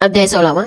अध्याय सोळावा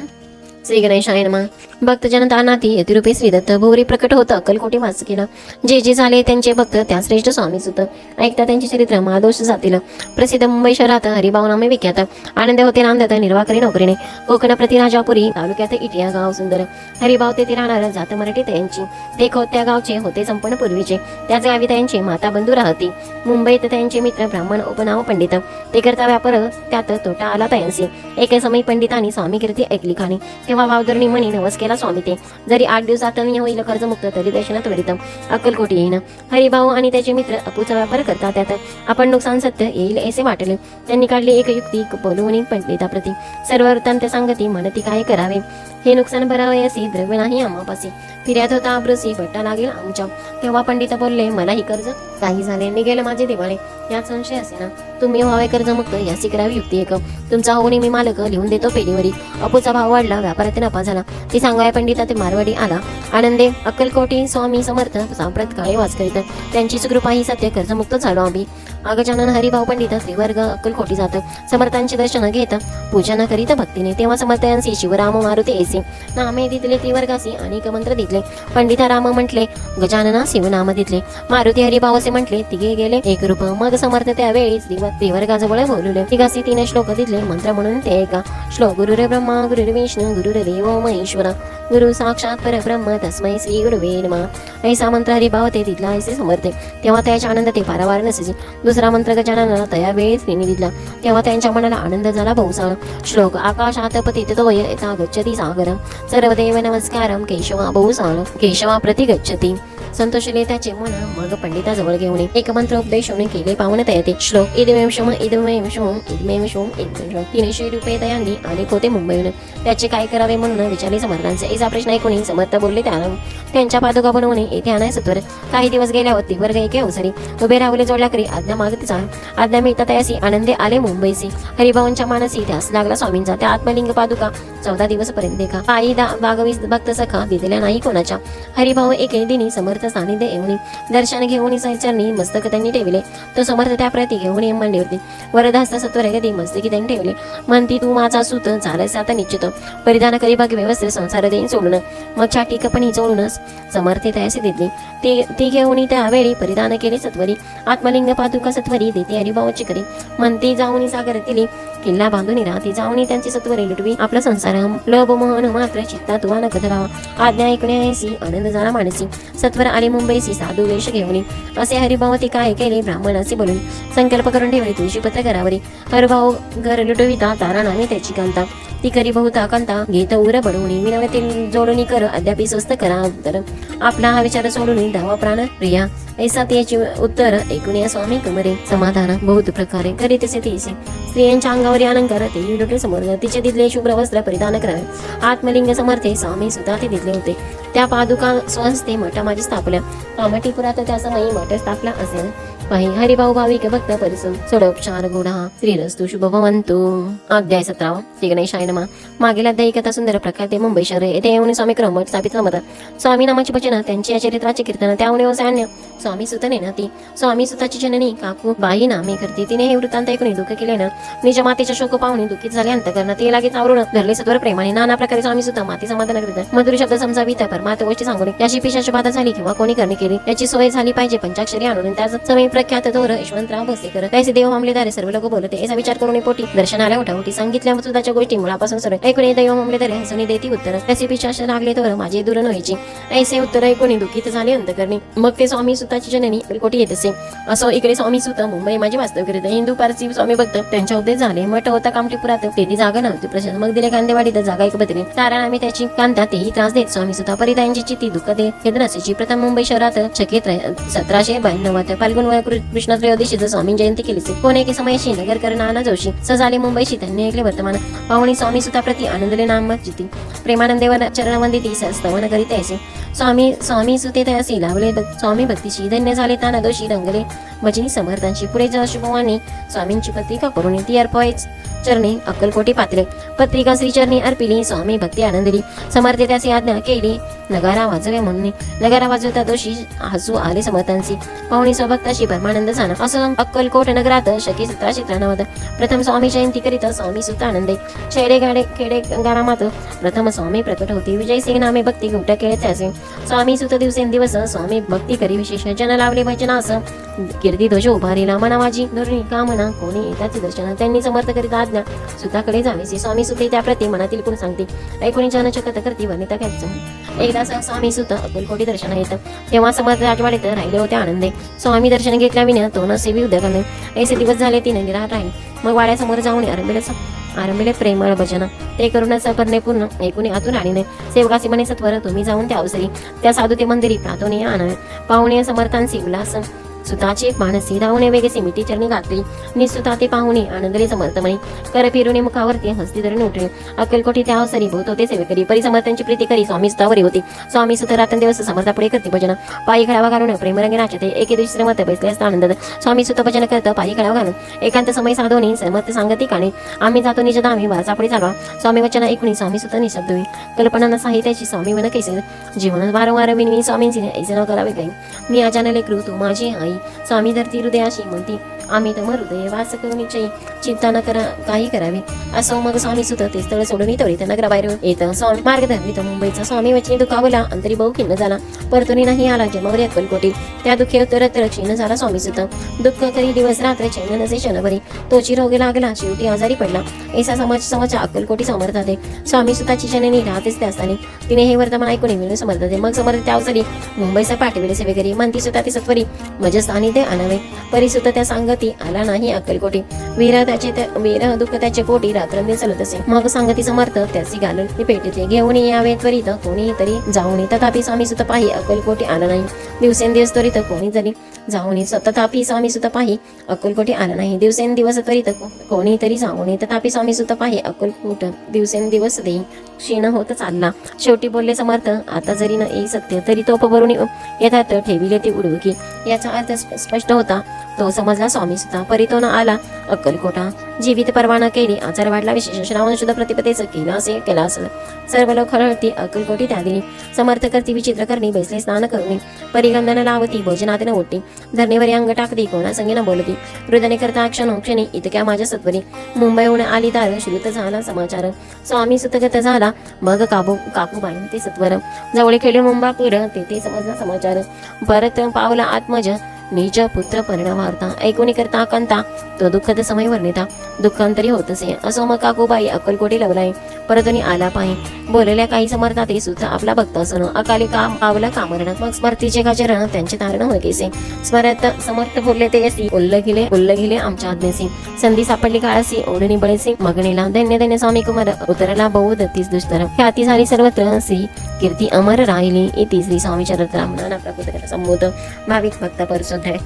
श्री गणेशाय नमः भक्तजन दानाती यतिरूपे श्रीदत्त भोवरी प्रकट होतं अक्कलकोटी वास केलं जे जे झाले त्यांचे भक्त त्या श्रेष्ठ स्वामी सुत ऐकता त्यांचे चरित्र महादोष जातील. प्रसिद्ध मुंबई शहरात हरिभावनामे विख्यात. आनंद होते नांदत निर्वाकरी नोकरीने. कोकण प्रति राजापुरी तालुक्यात इटिया गाव सुंदर. हरिभाव तेथे राहणार जात मराठी त्यांची. ते त्या गावचे होते संपूर्ण पूर्वीचे. त्याच गावी त्यांची माता बंधू राहती. मुंबईत त्यांचे मित्र ब्राह्मण उपनाव पंडित. ते करता व्यापार त्यात तोटा आला त्यांचे एके समय पंडितांनी स्वामी कीर्ती ऐकली खाणी. तेव्हा वावदरणी म्हणी नवस केला. मला स्वामी ते. जरी आठ दिवसात मी होईल कर्जमुक्त तरी दर्शनात वरित अक्कलकोटी येईन. हरिभाऊ आणि त्याचे मित्र अपूचा व्यापार करता त्यात आपण नुकसान सत्य येईल असे वाटले. त्यांनी काढली एक युक्ती बोलवणी पंडिताप्रती सर्व वृत्तांत सांगती म्हणती काय करावे? हे नुकसान भरावे असे द्रव्य नाही आम्हापासी. फिर्याद होता आब्रुसी बट्टा लागेल आमच्या. तेव्हा पंडित बोलले मलाही कर्ज. काही झाले निघेल माझे दिवाळे. यात संशय असे ना तुम्ही वावेकर जमकत याची करावी युक्ती एक तुमचा होणे मी मालक लिहून देतो पेढीवरी अपूचा भाव वाढला व्यापारात नफा झाला. ती सांगाय पंडिता ते मारवाडी आला. आनंदे अक्कलकोटी स्वामी समर्थ सांप्रत काळे वाच करीत. त्यांची सुकृपा ही सत्य कर्जमुक्त झालो आम्ही. अगजानन हरिभाऊ पंडित श्रीवर्ग अक्कलकोटी जात. समर्थांचे दर्शन घेत. पूजन करीत भक्तीने तेव्हा समर्थ समर्थांशी शिवराम मारुती ऐसे नामे दिले त्रिवर्गासी अनेक मंत्र दिले पंडिता राम म्हटले गजानना शिवनाम दिले मारुती हरिभाव असे म्हटले तिघे गेले एक रूप मग समर्थ त्यावेळी त्रिव- त्रिवर्गाजवळ बोलवले तिघासी तीन श्लोक दिले. मंत्र म्हणून ते एका श्लोक गुरुर ब्रह्मा गुरुर विष्णू गुरुर देव महेश्वरा. गुरु साक्षात परब्रह्म तस्मै श्री गुरुवे नमः. ऐसा मंत्र हरिभाव ते तिथला ऐसे समर्थे. तेव्हा त्याच्या आनंद ते पारावार नसे. दुसरा मंत्र गजाननाला तया वेळीच तिने दिला. तेव्हा त्यांच्या मनाला आनंद झाला बहुसाळ श्लोक आकाशात पतित तो यथा गच्छती सागर. सर्वदेव नमस्कारम केशवा बहुसाळ केशवा प्रति गच्छती. संतोषले त्याचे मन मग पंडिताजवळ घेऊन एक मंत्र उपदेश होणे केले पावन तयते श्लोक इदमेव शम इदमेव शम इदमेव शम इदमेव शम तीनशे रुपये दयांनी आले होते मुंबईहून त्याचे काय करावे म्हणून विचारले समर्थांचे ऐसा प्रश्न ऐकून समर्थ बोलले त्याला त्यांच्या पादुका बनवणे येथे आणाय सत्वर काही दिवस गेल्यावर ती वर्ग एके अवसरी उभे राहुले जोडल्या करी आज्ञा मागती चाल आज्ञा मिळता तयासी आनंदे आले मुंबईचे हरिभावांच्या मानसी त्यास लागला स्वामींचा त्या आत्मलिंग पादुका चौदा दिवस पर्यंत देखा आई दा बागवीस भक्त सखा दिलेल्या नाही कोणाच्या हरिभाऊ एके दिनी समर्थ सानिध्य येऊन दर्शन घेऊन सहचरणी मस्तक त्यांनी ठेवले तो समर्थ त्या प्रती घेऊन मांडली होती वरदास्त सत्वर मस्त मस्तकी त्यांनी ठेवले. म्हणती तू माझा सुत झालंस आता निश्चित. परिधान करी बाकी व्यवस्थित संसार देईन सोडून. मग छाटी पण हिचवूनच समर्थ तयासी देतली ते ती घेऊन त्यावेळी परिधान केले सत्वरी. आत्मलिंग पादुका सत्वरी देते हरिभावाची करी. म्हणती जाऊन सागर दिली किल्ला बांधून राहती जाऊनी त्यांची सत्वरे लुटवी. आपला संसार लोभ मोहन मात्र चित्ता तुवा न कधरावा आज्ञा ऐकणे ऐसी आनंद झाला मानसी. सत्वर आले मुंबईसी साधू वेश घेऊन. असे हरिभावती काय केले ब्राह्मण असे बोलून. संकल्प करून ठेवले तुळशी पत्र करावरी हरिभाऊ घर लुटविता तारा नामे त्याची कांता. ती करी बहुत कांता. घेत उर बडवणी विनवतील जोडणी कर अद्यापी स्वस्त करा उत्तर. आपला हा विचार सोडून धावा प्राण प्रिया. ऐसा त्याची उत्तर ऐकून या स्वामी कमरे. समाधान बहुत प्रकारे करी तसे तेसे स्त्रियांच्या अंगावर अलंकार ते डोके समोर तिचे तिथले शुभ्र वस्त्र परिधान करावे आत्मलिंग समर्थे स्वामी सुद्धा ते दिले होते. त्या पादुका स्वहस्ते मठ माझी स्थापल्या. कामठीपुरात त्याचा नाही मठ स्थापला असेल. पाही हरिभाऊ भाविक भक्त परिसर सोडोपचार गोडा श्रीरस्तु शुभवंतु अध्याय सतरावा। श्री गणेशाय नमा। मागील अध्यायी कथा सुंदर प्रकारे मुंबई शहर येथे येऊन स्वामी क्रम स्थापित मत स्वामी नामाची वचन त्यांची या कीर्तन त्यामुळे अन्य स्वामी सुत नेनाती स्वामी सुताची जननी काकू बाई नामे करते तिने हे वृत्तांत ऐकून दुःख केले ना। निज मातेच्या शोक पाहुणे दुःखीत झाले अंतकरण ते लागेच आवरून धरले सत्वर प्रेमाने नाना प्रकारे स्वामी सुद्धा माती समाधान करीत मधुर शब्द समजावित परमार्थ गोष्टी सांगून याची पिशाची बाधा झाली किंवा कोणी करणे केली याची सोय झाली पाहिजे पंचाक्षरी आणून त्याच समय प्रख्यात थोर यशवंतराव भोसेकर त्याचे देव मामलेदारे सर्व लोक बोलते. याचा विचार करून पोटी दर्शनाला उठावटी सांगितल्या सुद्धाच्या गोष्टी मुळापासून सर ऐकून देव मामलेदारे हसणी देती उत्तर. त्याचे पिशाश लागले तर माझे दूर व्हायची. ऐसे उत्तर ऐकून दुखित झाले अंतकरणी. मग ते स्वामी सुताची जननी कोटी येत असे. असो इकडे स्वामी सुत मुंबई माझी वास्तव करीत. हिंदू पारसी स्वामी भक्त त्यांच्या उद्देश झाले. मठ होता कामठीपुरात तेथे जागा नव्हती प्रशांत. मग दिले कांदेवाडीत जागा एक बदली. कारण आम्ही त्याची कांदा तेही त्रास देत. स्वामी सुद्धा परितांची चिती दुःख देत. नसायची प्रथम मुंबई शहरात चकित सतराशे ब्याण्णव फाल्गुन व कृष्ण त्रयोदशीच स्वामी जयंती केली कोण समय श्री नगरकर नाना जोशी सजाले मुंबईशी त्यांनी ऐकले वर्तमान. पाहुणी स्वामी सुता प्रति आनंदले नाम जिती प्रेमानंदेवर चरणवंदिती स्तवन करीत ऐसे स्वामी स्वामी सुते तयासी लावले स्वामी भक्तीशी धन्य झाले ताना दोषी रंगले. भजनी समर्थांशी पुढे जशुभवानी स्वामींची पत्रिका करून ती अर्पवायच. चरणी अक्कलकोटी पात्र पत्रिका श्रीचरणी अर्पिली स्वामी भक्ती आनंदली समर्थ त्याची आज्ञा केली नगारा वाजवे म्हणून नगारा वाजवता दोषी हसू आले समर्थांची पाहुणी स्वभक्ताशी परमानंद सान असं अक्कलकोट नगरात शकी सतराशे त्र्याण्णवद प्रथम स्वामी जयंती करीता स्वामी सुत आनंदे खेडे गाडे खेडे गारामात प्रथम स्वामी प्रकट होती विजय सिंग नामे भक्ती गुट खेळत त्याचे स्वामी सुत दिवसेंदिवस स्वामी भक्ती करी विशेष जन लावले भजनास कीर्ती ध्वज उभारीला मनावाजी धोरणी कामना कोणी येताचे दर्शन त्यांनी समर्थ करीत आज्ञा सुताकडे जावीसी स्वामी सुते त्या प्रति मनातील कोण सांगते. ऐकून जनचकत करती वनिता घ्यायचं. एकदा स- स्वामी सुत अक्कलकोटी दर्शन येत तेव्हा समर्थ राजवाडीत राहिले होते आनंदे. स्वामी दर्शन घेतल्या विना तो न सेवी उद्या करणे ऐसे दिवस झाले तीन निराळ राहील. मग वाड्यासमोर जाऊन आरंभिले आरंभिले प्रेमळ भजन. ते करूनच करणे पूर्ण ऐकून आतून आलीने सेवकासी म्हणे सत्वर तुम्ही जाऊन त्या अवसरी. त्या साधू ते मंदिरी प्रातोनी आण. पाहुणे समर्थांसी उल्हास. सुताची पान धावणे वेगेसी मिठी चरणी घातली निसुता ते पाहुणे आनंदले समर्थ म्हणे कर फिरुनी मुखावरती हस्ती धरून उठले अक्कलकोटी त्या अवसरी भूत होते सेवेकरी करी समर्थांची प्रीती करी स्वामी सुतावरी होती स्वामी सुत रात्र दिवस समर्थापुढे करते भजन पायी खेळावा घालून प्रेमरंगे नाचते एके दिवशी श्रीमत बसले असता आनंद स्वामी सुत भजन करत पायी खेळावा घालून एकांत समय साधवणी समर्थ सांगती काणे आम्ही जातो निजदा आम्ही वारसापुढे चालवा स्वामी वचन ऐकून स्वामी सुत निशब्द होई कल्पना साहित्याची स्वामी मन कैसे जीवन वारंवार विनवी स्वामींची ऐसे न करावे काही मी अचानक कृ तू माझी आई स्वामी धरती हृदयाशी म्हणती आम्ही तर हृदय वास करून इच्छाई चिंता न करा काही करावे असं मग स्वामी सुत ते स्थळ सोडून त्वरित नगराबाहेर येत स्वामी मार्ग धरवित मुंबईचा स्वामी वचनी दुखावला अंतरी बहु खिन्न झाला परतुनी नाही आला जन्मवरी अक्कलकोटी त्या दुःखी उत्तरत्र क्षीण झाला स्वामी सुत दुःख करी दिवस रात्र छिन्न नसे क्षणभरी तोची रोग लागला शेवटी आजारी पडला ऐसा समाज समाज अक्कलकोटी समर्थाते स्वामी सुताची जननी राहतेच त्या स्थानी तिने हे वर्तमान ऐकून मिळून समर्थते मग समर्थ त्या अवसरी मुंबईचा पाठविले सेवेकरी म्हणती सुद्धा ती सत्वरी मजस्थानी ते आणावे. परिसुद्धा त्या सांगती आला नाही अक्कलकोटी. वीरा त्याचे त्या- दुःख त्याचे पोटी रात्रंदी चालत असे. मग सांगती समर्थ त्याची घालून ती पेटते घेऊन यावे त्वरित. कोणी तरी जाऊन तथापि स्वामी सुद्धा पाही अक्कलकोटी आला नाही. दिवसेंदिवस त्वरित कोणी जरी जाऊन तथापि स्वामी सुत पाही. अक्कलकोटी आला नाही? दिवसेंदिवस तरी तर कोणी तरी जाऊन तथापि स्वामी सुत पाही. अक्कलकोट दिवसेंदिवस देई. क्षीण होत चालला. शेवटी बोलले समर्थ आता जरी न येई सत्य तरी तो भरून यथार्थ ठेविले ती उडवकी. याचा अर्थ स्पष्ट होता. तो समजला स्वामी सुद्धा परी तो न आला. अक्कलकोटा जीवित परवाना केली. आचार वाढला. विशेष श्रावण शुद्ध प्रतिपदेच केलं असे केला असं सर्व लोक हळहळती अक्कलकोटी त्या दिली समर्थ करती विचित्र करणी. बैसले स्नान करणे. परिगंधन लावती. भोजनात ओटी. धरणीवरी अंग टाकती कोणा संगी न बोलती हृदय करता क्षणो क्षणी इतक्या माझ्या सत्वरी. मुंबईहून आली तार श्रुत झाला समाचार. स्वामी सुतगत झाला मग काबू काकूबाई ते सत्वर. जवळ खेळले मुंबापूर तेथे समजला समाचार. परत पावला आत्मज निज पुत्र परिणामार्था ऐकून करता तो दुःखद समय वर्णिता दुःखांतरी होत असे. असो मग काकूबाई अक्कलकोटी लवलाय. परतनी आला पाहि बोललेल्या काही समर्था ते सुद्धा आपला भक्त असण. अकाली काम पावला कामरण मग स्मर्तीचे गाचरण त्यांचे तारण होय केसे स्मरत समर्थ बोलले ते असी. उल्लघिले उल्लघिले आमच्या आज्ञेसी. संधी सापडली काळासी ओढणी बळेसी. मगणीला धन्य धन्य स्वामी कुमार. उतरला बहु दत्तीस दुष्तर ख्याती झाली सर्वत्र श्री कीर्ती अमर राहिली. इति श्री स्वामी चरित्र नाना प्रकृत संबोध. भाविक भक्त যোদ্ধায়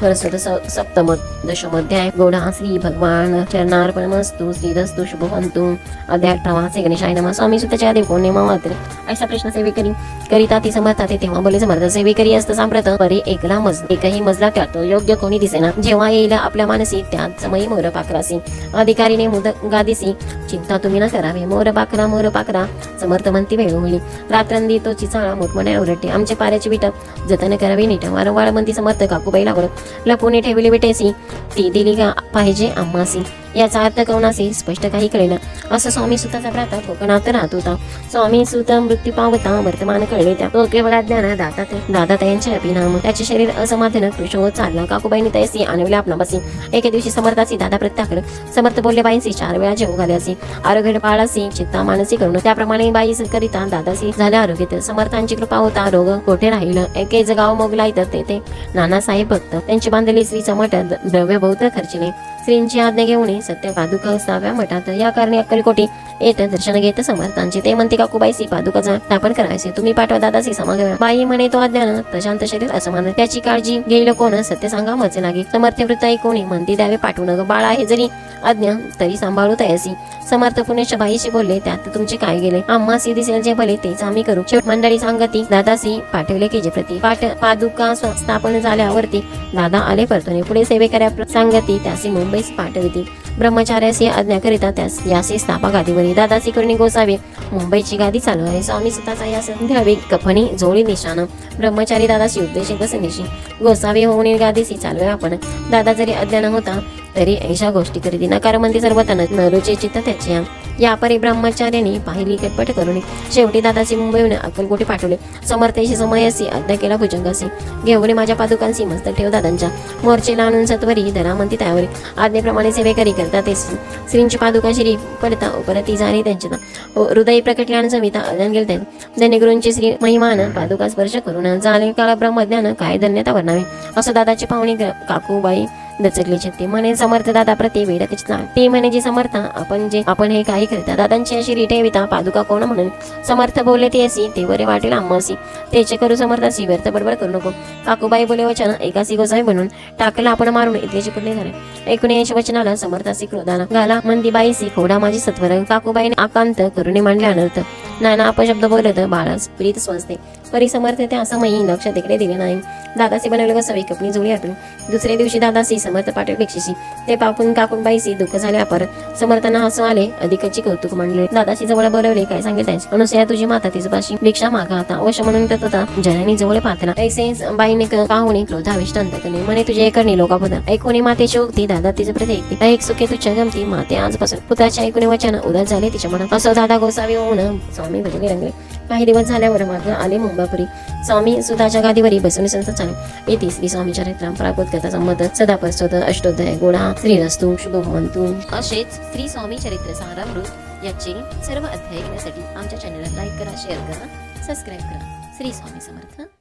परसद सप्तम दशमध्याय गोडा श्री भगवान चरणार्पणमस्तु श्रीदस्तु शुभवंतु अध्याय अठरावा श्री गणेशाय नम. स्वामी सुताच्या देव नेमा मात्र असा प्रश्न सेवेकरी करिता ती समर्था ते तेव्हा बोले समर्थ सेवेकरी असत सांप्रत. परी एकला मज एकही मजला त्यात योग्य कोणी दिसेना. जेव्हा येईल आपल्या मानसी त्यात समयी मोर पाखरासी. अधिकारीने मुद गादिसी. चिंता तुम्ही न करावे. मोर पाखरा मोर पाखरा. समर्थ म्हणती वेळ होईल रात्रंदी तो चिचाळा मोठमोठ्या ओरडते आमचे पाऱ्याची विट जतन करावी नीट. वारंवार म्हणती समर्थ काकूबाई लागत लपून ठेवली विटेसी ती दिली का पाहिजे आम्हासी याचा अर्थ कवनासी स्पष्ट काही कळेना. असं स्वामी सुताचा प्राता कोकणात राहत होता. स्वामी सुत मृत्यू पावता वर्तमान कळले. त्या तो केवळ ज्ञाना दाता दादा यांचे अभिनाम त्याचे शरीर असमाधान कृष होत चालला काकूबाईने तयसी आणवले आपणापासी. एके दिवशी समर्थाची दादा प्रत्याकडे. समर्थ बोलले बाईंसी चार वेळा जेव घाल्यासी. आरोग्य बाळासी चित्ता मानसी करून त्याप्रमाणे बाई करिता दादासी झाल्या आरोग्य समर्थांची कृपा होता रोग कोठे राहिलं? एके गाव मोगला इतर तेथे नानासाहेब भक्त. त्यांची बांधलेली श्री मठ द्रव्य बहुत खर्चिले. श्रींची आज्ञा घेऊन सत्य पादुका असाव्या मठात. या कारणे अक्कलकोटी येत दर्शन घेत समर्थांची. ते म्हणते काकूबाईसी पादुकाचा स्थापन करायचे तुम्ही पाठवा दादासी समाग बाई म्हणे तो अज्ञान प्रशांत शरीर असं त्याची काळजी घेईल कोण? सत्य सांगा मचे लागे. समर्थ वृत्त कोणी? म्हणते द्यावे पाठवून ग बाळ आहे जरी. अज्ञा तरी सांभाळू तयासी. समर्थ पुणेश बाईशी बोलले त्यात तुमचे काय गेले? आम्हासी दिसेल जे भले तेच आम्ही करू. शेवट मंडळी सांगती दादासी पाठवले की जे प्रती पाठ पादुका स्थापन झाल्यावरती दादा आले परतून पुढे सेवेकऱ्या सांगती त्यासी मुंबईस पाठविती. ब्रह्मचार्यासी आज्ञा करिता त्यास यासी स्थापा गादीवरी दादासी करणी गोसावे. मुंबईची गादी चालू आहे स्वामी स्वतःचा या द्यावे कफनी जोडी निशाण ब्रह्मचारी दादाशी उद्देशित बसनिशी गोसावे होऊन गादीसी आहे आपण दादा जरी अज्ञान होता तरी ऐशा गोष्टी करीती नकारमंती सर्वतन नरुचे चित्त त्याचे. या परी ब्रह्मचार्याने पाहिली कटपट करून शेवटी दादाची मुंबईहून अक्कलकोटी पाठवले. समर्थेशी समयसी आज्ञा केला भुजंगासी. घेऊन माझ्या पादुकांशी मस्त ठेव दादांच्या. मोर्चेला आणून सत्वरी धरामंती त्यावर. आज्ञेप्रमाणे सेवे करी करता ते श्रींची पादुका श्री पडता उपरती जाणे त्यांच्या हृदय प्रकटल्यानं समिता अजन गेले त्यांनी श्री महिमान पादुका स्पर्श करून झाले काळ ब्रह्मज्ञान काय धन्यता वर्णावे? असं दादाची पाहुणी ग- काकूबाई दचकली छत्ती म्हणे समर्थ दादा प्रति वेडकच ते म्हणे जी समर्थ आपण जे आपण हे काही करता दादांची अशी रिठेविता पादुका कोण म्हणून? समर्थ बोलले ते असी ते बरे वाटेल आम्हासी. तेचे करू समर्थासी व्यर्थ बडबड करू नको. काकूबाई बोले वचन एकासी गोसाई म्हणून टाकला आपण मारून इतकेचे कुठले झाले. ऐकून याच्या वचनाला समर्थासी क्रोधाला गाला मंदी बाईसी खोडा माझी सत्वर. काकूबाईने आकांत करुणी मांडले अनर्थ नाना अपशब्द बोलत बाळास प्रीत स्वसते परी समर्थ असं समयी लक्ष तिकडे दिले नाही. दादासी बनवले सवय कपणी जुळी आटून. दुसऱ्या दिवशी दादासी समर्थ पाटील भिक्षीशी. ते पापून काकून बाईसी दुःख झाले अपार. समर्थांना हसू आले. अधिकची कौतुक मांडले. दादाशी जवळ बोलवले काय सांगेल अनुसया तुझी माता तिची भिक्षा मागा आता. अवश्य म्हणून तर होता जननी जवळ पाहताना ऐसे बाईने क- पाहुणे क्रोधाविष्ट अंतकने म्हणे तुझे करणे लोकापदा ऐकून मातेची उक्ती दादा तिचे प्रत्येक एक सुखे तुझ्या गमती? माते आजपासून. पुताच्या ऐकूने वचन उदास झाले तिच्या मनात. असं दादा गोसावी होऊन. स्वामी भजले रंगले. काही दिवस झाल्यावर मात्र आले मुंबापुरी. स्वामी सुधाच्या गादीवरी बसून संत चाले हे तिसरी स्वामी चरित्राम प्राकृत कथा संमत सदा प्रस्तोत अष्टोदय गुणा श्रीरस्तू शुभमंतू. असेच श्री स्वामी चरित्र सारामृत याचे सर्व अध्याय घेण्यासाठी आमच्या चॅनलला लाईक करा शेअर करा सबस्क्राईब करा. श्री स्वामी समर्थ.